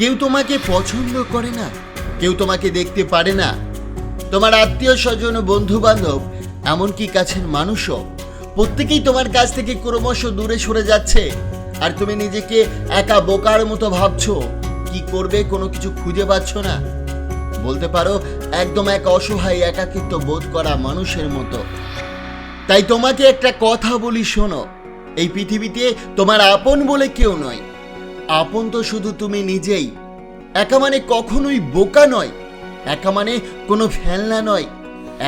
কেউ তোমাকে পছন্দ করে না, কেউ তোমাকে দেখতে পারে না। তোমার আত্মীয় স্বজন বন্ধু বান্ধব এমনকি কাছের মানুষও, প্রত্যেকেই তোমার কাছ থেকে ক্রমশ দূরে সরে যাচ্ছে। আর তুমি নিজেকে একা বোকার মতো ভাবছ, কি করবে, কোনো কিছু খুঁজে পাচ্ছ না। বলতে পারো, একদম এক অসহায় একাকিত্ব বোধ করা মানুষের মতো। তাই তোমাকে একটা কথা বলি শোনো, এই পৃথিবীতে তোমার আপন বলে কেউ নয় আপন তো শুধু তুমি নিজেই। একা মানে কখনোই বোকা নয়, একা মানে কোনো ফেলনা নয়,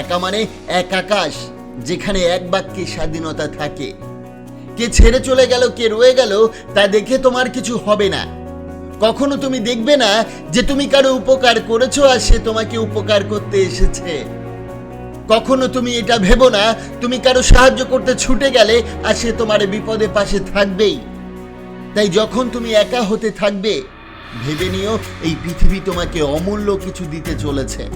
একা মানে এক আকাশ যেখানে এক বাক্যে স্বাধীনতা থাকে। কে ছেড়ে চলে গেল, কে রয়ে গেল, তা দেখে তোমার কিছু হবে না। কখনো তুমি দেখবে না যে তুমি কারও উপকার করেছ আর সে তোমাকে উপকার করতে এসেছে। কখনো তুমি এটা ভেবো না, তুমি কারও সাহায্য করতে ছুটে গেলে আর সে তোমার বিপদে পাশে থাকবেই। তাই যখন তুমি একা হতে থাকবে, ভেবে নিও এই পৃথিবী তোমাকে অমূল্য কিছু দিতে চলেছে।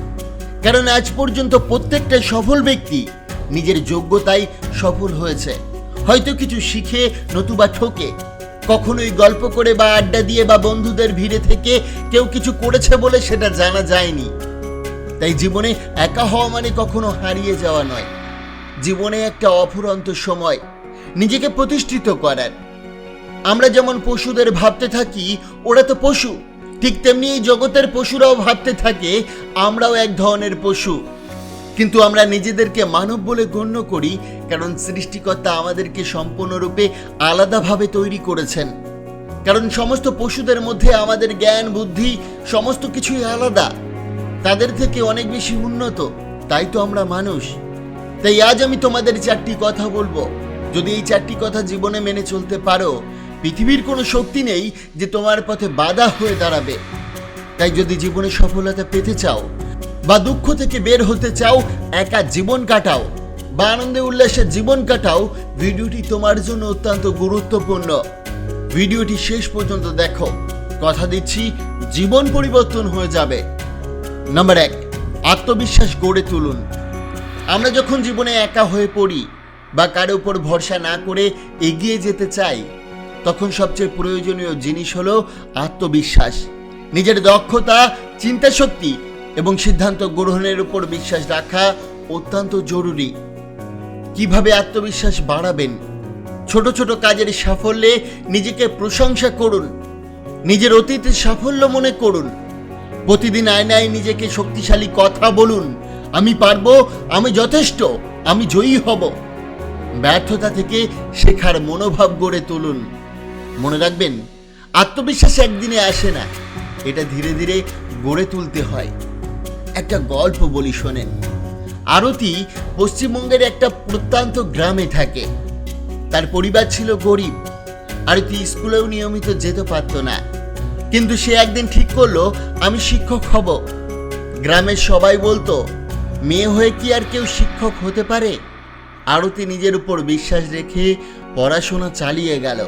কারণ আজ পর্যন্ত প্রত্যেকটা সফল ব্যক্তি নিজের যোগ্যতায় সফল হয়েছে। হয়তো কিছু শিখে, নতুবা ঠকে। কখনোই গল্প করে বা আড্ডা দিয়ে বা বন্ধুদের ভিড়ে থেকে কেউ কিছু করেছে বলে সেটা জানা যায়নি। তাই জীবনে একা হওয়া মানে কখনো হারিয়ে যাওয়া নয়। জীবনে একটা অফুরন্ত সময় নিজেকে প্রতিষ্ঠিত করার। আমরা যেমন পশুদের ভাবতে থাকি, ওরা তো পশু। ঠিক তেমনি এই জগতের পশুরাও ভাবতে থাকে, আমরাও এক ধরনের পশু। কিন্তু আমরা নিজেদেরকে মানব বলে গণ্য করি, কারণ সৃষ্টিকর্তা আমাদেরকে সম্পূর্ণরূপে আলাদাভাবে তৈরি করেছেন। কারণ সমস্ত পশুদের মধ্যে আমাদের জ্ঞান, বুদ্ধি, সমস্ত কিছুই আলাদা। তাদের থেকে অনেক বেশি উন্নত, তাই তো আমরা মানুষ। তাই আজ আমি তোমাদের চারটি কথা বলব। যদি এই চারটি কথা জীবনে মেনে চলতে পারো পৃথিবীর কোনো শক্তি নেই যে তোমার পথে বাধা হয়ে দাঁড়াবে। তাই যদি জীবনে সফলতা পেতে চাও বা দুঃখ থেকে বের হতে চাও, একা জীবন কাটাও বা আনন্দে উল্লাসে জীবন কাটাও, ভিডিওটি তোমার জন্য অত্যন্ত গুরুত্বপূর্ণ। ভিডিওটি শেষ পর্যন্ত দেখো। কথা দিচ্ছি, জীবন পরিবর্তন হয়ে যাবে। নাম্বার এক, আত্মবিশ্বাস গড়ে তুলুন। আমরা যখন জীবনে একা হয়ে পড়ি বা কারও উপর ভরসা না করে এগিয়ে যেতে চাই তখন সবচেয়ে প্রয়োজনীয় জিনিস হলো আত্মবিশ্বাস। নিজের দক্ষতা, চিন্তা শক্তি এবং সিদ্ধান্ত গ্রহণের উপর বিশ্বাস রাখা অত্যন্ত জরুরি। কীভাবে আত্মবিশ্বাস বাড়াবেন? ছোট ছোট কাজের সাফল্যে নিজেকে প্রশংসা করুন। নিজের অতীতের সাফল্য মনে করুন। প্রতিদিন আয়নায় নিজেকে শক্তিশালী কথা বলুন, আমি পারব, আমি যথেষ্ট, আমি জয়ী হব। ব্যর্থতা থেকে শেখার মনোভাব গড়ে তুলুন। মনে রাখবেন, আত্মবিশ্বাস একদিনে আসে না। এটা ধীরে ধীরে গড়ে তুলতে হয়। একটা গল্প বলি শোনেন। আরতি পশ্চিমবঙ্গের একটা প্রত্যন্ত গ্রামে থাকে। তার পরিবার ছিল গরিব। আরতি স্কুলেও নিয়মিত যেতে পারতো না। কিন্তু সে একদিন ঠিক করল, আমি শিক্ষক হব। গ্রামের সবাই বলতো, মেয়ে হয়ে কি আর কেউ শিক্ষক হতে পারে? আরতি নিজের উপর বিশ্বাস রেখে পড়াশোনা চালিয়ে গেল।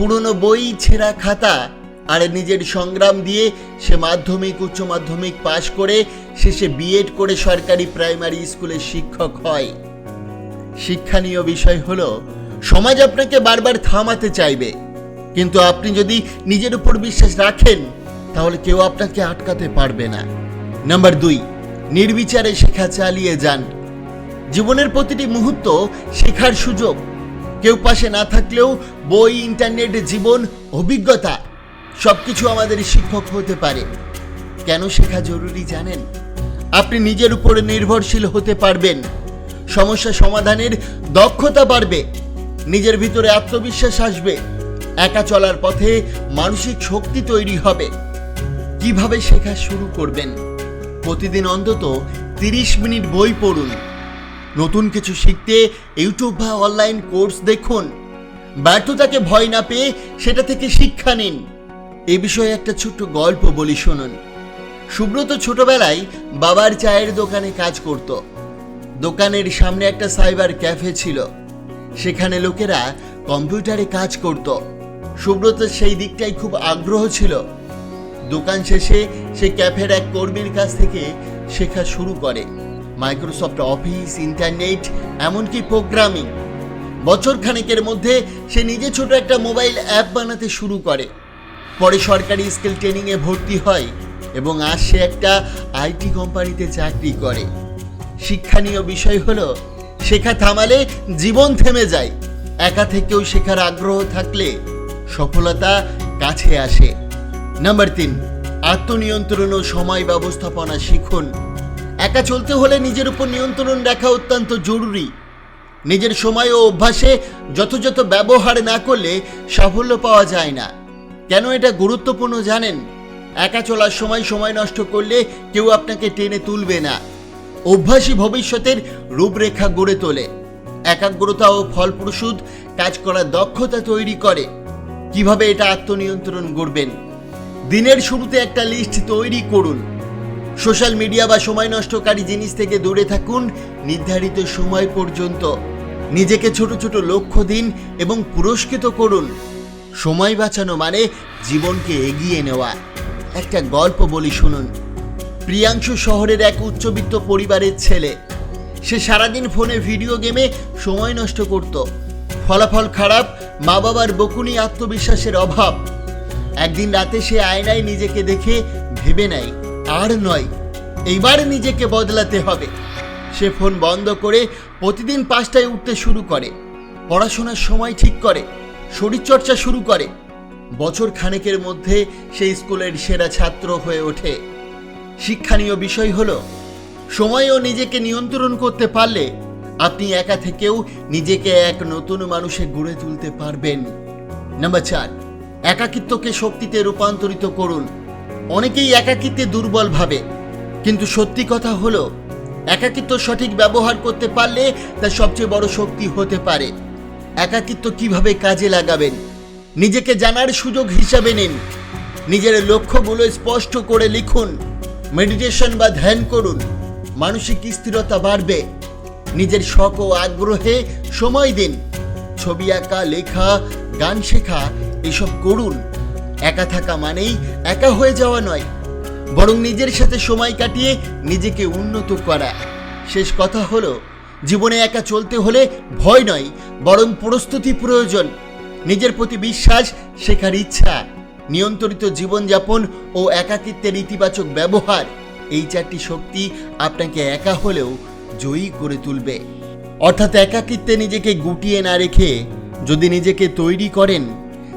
পুরনো বই ছেঁড়া খাতা আর নিজের সংগ্রাম দিয়ে সে মাধ্যমিক, উচ্চ মাধ্যমিক পাশ করে শেষে বিএড করে সরকারি প্রাইমারি স্কুলের শিক্ষক হয়। শিক্ষণীয় বিষয় হলো, সমাজ আপনাকে বারবার থামাতে চাইবে। কিন্তু আপনি যদি নিজের উপর বিশ্বাস রাখেন, তাহলে কেউ আপনাকে আটকাতে পারবে না। নাম্বার দুই, নির্বিচারে শেখা চালিয়ে যান। জীবনের প্রতিটি মুহূর্ত শেখার সুযোগ। কেউ পাশে না থাকলেও বই, ইন্টারনেট, জীবন, অভিজ্ঞতা সবকিছু আমাদের শিক্ষক হতে পারে। কেন শেখা জরুরি জানেন? আপনি নিজের উপরে নির্ভরশীল হতে পারবেন। সমস্যা সমাধানের দক্ষতা বাড়বে। নিজের ভিতরে আত্মবিশ্বাস আসবে। একা চলার পথে মানসিক শক্তি তৈরি হবে। কীভাবে শেখা শুরু করবেন? প্রতিদিন অন্তত তিরিশ মিনিট বই পড়ুন। নতুন কিছু শিখতে ইউটিউব বা অনলাইন কোর্স দেখুন। ব্যর্থতাকে ভয় না পেয়ে সেটা থেকে শিক্ষা নিন। এ বিষয়ে একটা ছোট্ট গল্প বলি শুনুন। সুব্রত ছোটবেলায় বাবার চায়ের দোকানে কাজ করত। দোকানের সামনে একটা সাইবার ক্যাফে ছিল। সেখানে লোকেরা কম্পিউটারে কাজ করত। সুব্রত সেই দিকটাই খুব আগ্রহ ছিল। দোকান শেষে সে ক্যাফের এক কর্মীর কাছ থেকে শেখা শুরু করে। মাইক্রোসফট অফিস ইন্টারনেট এমনকি প্রোগ্রামিং বছর খানেকের মধ্যে সে নিজে ছোট একটা মোবাইল অ্যাপ বানাতে শুরু করে। পরে সরকারি স্কিল ট্রেনিংয়ে ভর্তি হয় এবং আজ সে একটা আইটি কোম্পানিতে চাকরি করে। শিক্ষণীয় বিষয় হলো, শেখা থামালে জীবন থেমে যায়। একা থেকেও শেখার আগ্রহ থাকলে সফলতা কাছে আসে। নাম্বার তিন, আত্মনিয়ন্ত্রণ ও সময় ব্যবস্থাপনা শিখুন। একা চলতে হলে নিজের উপর নিয়ন্ত্রণ রাখা অত্যন্ত জরুরি। নিজের সময় ও অভ্যাসে যথাযথ ব্যবহার না করলে সাফল্য পাওয়া যায় না। কেন এটা গুরুত্বপূর্ণ জানেন? একা চলার সময় সময় নষ্ট করলে কেউ আপনাকে টেনে তুলবে না। অভ্যাসই ভবিষ্যতের রূপরেখা গড়ে তোলে। একাগ্রতা ও ফলপ্রসূদ কাজ করার দক্ষতা তৈরি করে। কীভাবে এটা আত্মনিয়ন্ত্রণ করবেন দিনের শুরুতে একটা লিস্ট তৈরি করুন। সোশ্যাল মিডিয়া বা সময় নষ্টকারী জিনিস থেকে দূরে থাকুন। নির্ধারিত সময় পর্যন্ত নিজেকে ছোট ছোট লক্ষ্য দিন এবং পুরস্কৃত করুন। সময় বাঁচানো মানে জীবনকে এগিয়ে নেওয়া। একটা গল্প বলি শুনুন। প্রিয়াংশু শহরের এক উচ্চবিত্ত পরিবারের ছেলে। সে সারাদিন ফোনে ভিডিও গেমে সময় নষ্ট করত। ফলাফল খারাপ মা বাবার বকুনি আত্মবিশ্বাসের অভাব। একদিন রাতে সে আয়নায় নিজেকে দেখে ভেবে নেয়। আর নয়, এইবার নিজেকে বদলাতে হবে। সে ফোন বন্ধ করে প্রতিদিন পাঁচটায় উঠতে শুরু করে, পড়াশোনার সময় ঠিক করে, শরীরচর্চা শুরু করে। বছর খানেকের মধ্যে সে স্কুলের সেরা ছাত্র হয়ে ওঠে। শিক্ষণীয় বিষয় হলো সময় ও নিজেকে নিয়ন্ত্রণ করতে পারলে আপনি একা থেকেও নিজেকে এক নতুন মানুষে গড়ে তুলতে পারবেন। নাম্বার চার, একাকিত্বকে শক্তিতে রূপান্তরিত করুন। অনেকেই একাকিত্বে দুর্বল ভাবে। কিন্তু সত্যি কথা হলো, একাকিত্ব সঠিক ব্যবহার করতে পারলে তা সবচেয়ে বড় শক্তি হতে পারে। একাকিত্ব কীভাবে কাজে লাগাবেন? নিজেকে জানার সুযোগ হিসাবে নিন। নিজের লক্ষ্যগুলো স্পষ্ট করে লিখুন। মেডিটেশন বা ধ্যান করুন। মানসিক স্থিরতা বাড়বে। নিজের শখ ও আগ্রহে সময় দিন। ছবি আঁকা, লেখা, গান শেখা, এসব করুন। একা থাকা মানেই একা হয়ে যাওয়া নয়, বরং নিজের সাথে সময় কাটিয়ে নিজেকে উন্নত করা। শেষ কথা হলো, জীবনে একা চলতে হলে ভয় নয়, বরং প্রস্তুতি প্রয়োজন। নিজের প্রতি বিশ্বাস, শেখার ইচ্ছা, নিয়ন্ত্রিত জীবনযাপন ও একাকিত্বের ইতিবাচক ব্যবহার, এই চারটি শক্তি আপনাকে একা হলেও জয়ী করে তুলবে। অর্থাৎ একাকিত্বে নিজেকে গুটিয়ে না রেখে যদি নিজেকে তৈরি করেন